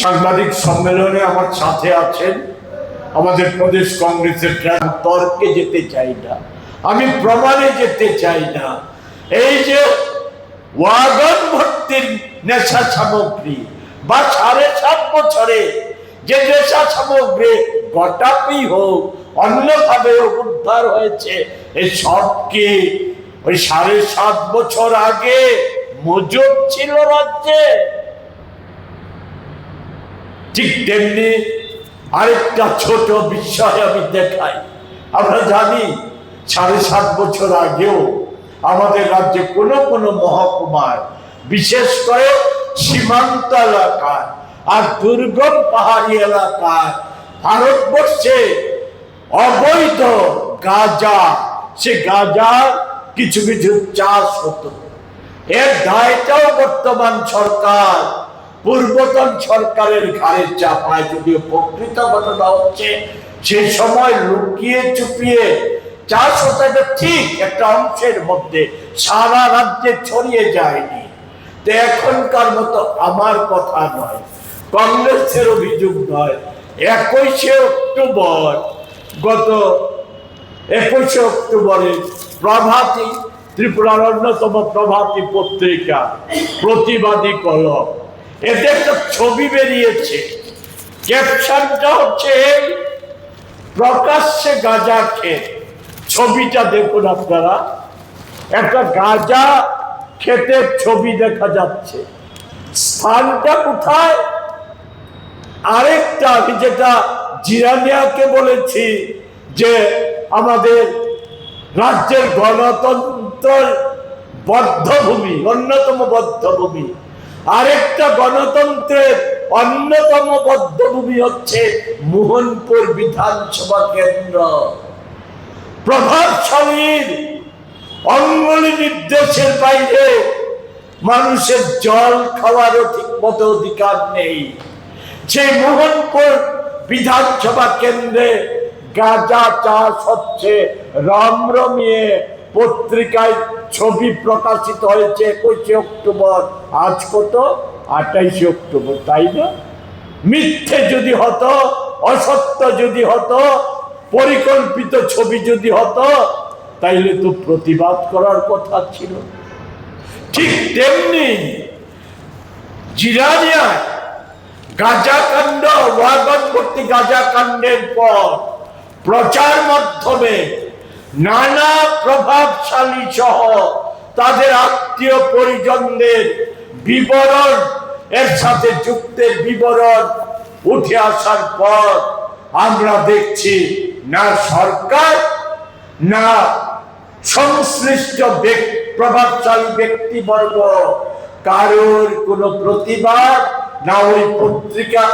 সাংবাদিক সম্মেলনে আমার সাথে আছেন আমাদের প্রদেশ কংগ্রেসের তর্কে যেতে চাই না, আমি প্রমাণে যেতে চাই না। এই যে ওয়াগন ভর্তির নেশা সামগ্রী বা সাড়ে সাত বছরে যে নেশা সামগ্রী গোটাপি হোক, অন্যভাবে উদ্ধার হয়েছে এই সব কি ওই সাড়ে সাত বছর আগে মজুদ ছিল রাজ্যে? ঠিক তেমনি আরেকটা ছোট বিষয় আমি দেখাই। আমরা জানি সাড়ে সাত বছর আগেও আমাদের রাজ্যে কোনো কোনো মহকুমায়, বিশেষ করে সীমান্ত এলাকায় আর দুর্গম পাহাড়ি এলাকায় ভারতবর্ষে অবৈধ গাঁজা, সে গাঁজার কিছু কিছু চাষ হতো। এর দায়টাও বর্তমান সরকার পূর্বতন সরকারের ঘাড়ে চাপায় যদিও প্রকৃত ঘটনা হচ্ছে সেই সময় লুকিয়ে চুপিয়ে হতো এটা ঠিক একটা অংশের মধ্যে সারা রাজ্যে ছড়িয়ে যায়নি। তো এখনকার মতো আমার কথা নয়, কংগ্রেসের অভিযোগ নয়। একুশে অক্টোবর, গত একুশে অক্টোবরে প্রভাতী, ত্রিপুরার অন্যতম প্রভাতী পত্রিকা, প্রতিবাদী কলম। এতে একটা ছবি বেরিয়েছে। ক্যাপশনটা হচ্ছে প্রকাশ্যে গাঁজা খেত। ছবিটা দেখুন আপনারা। একটা গাঁজা ক্ষেতের ছবি দেখা যাচ্ছে। স্থানটা কোথায়? আরেকটা আমি যেটা জিরানিয়াকে বলেছি যে আমাদের রাজ্যের গণতন্ত্র বদ্ধভূমি, অন্যতম বদ্ধভূমি। আরেকটা গণতন্ত্রের অন্যতম বদ্ধভূমি হচ্ছে মোহনপুর বিধানসভা কেন্দ্র। প্রভাবশালীর অঙ্গলি নির্দেশের বাইরে মানুষের জল খাওয়ারও ঠিক মতো অধিকার নেই। সেই মোহনপুর বিধানসভা কেন্দ্রে গাঁজা চাষ হচ্ছে, রমরমিয়ে পত্রিকায় ছবি প্রকাশিত হয়েছে একুশে অক্টোবর। আজ কত? আঠাইশে অক্টোবর, তাই না? মিথ্যে যদি হতো, অসত্য যদি হতো, পরিকল্পিত ছবি যদি হতো, তাইলে তো প্রতিবাদ করার কথা ছিল। ঠিক তেমনি গাজাকাণ্ড ওয়াগন ভর্তি গাজাকাণ্ডের পর প্রচার মাধ্যমে নানা প্রভাবশালী সহ তাদের আত্মীয় পরিজনদের বিবরণ, এর সাথে যুক্তের বিবরণ উঠে আসার পর আমরা দেখছি, না সরকার, না সংশ্লিষ্ট প্রভাবশালী ব্যক্তিবর্গ, কারোর কোনো প্রতিবাদ, না ওই পত্রিকা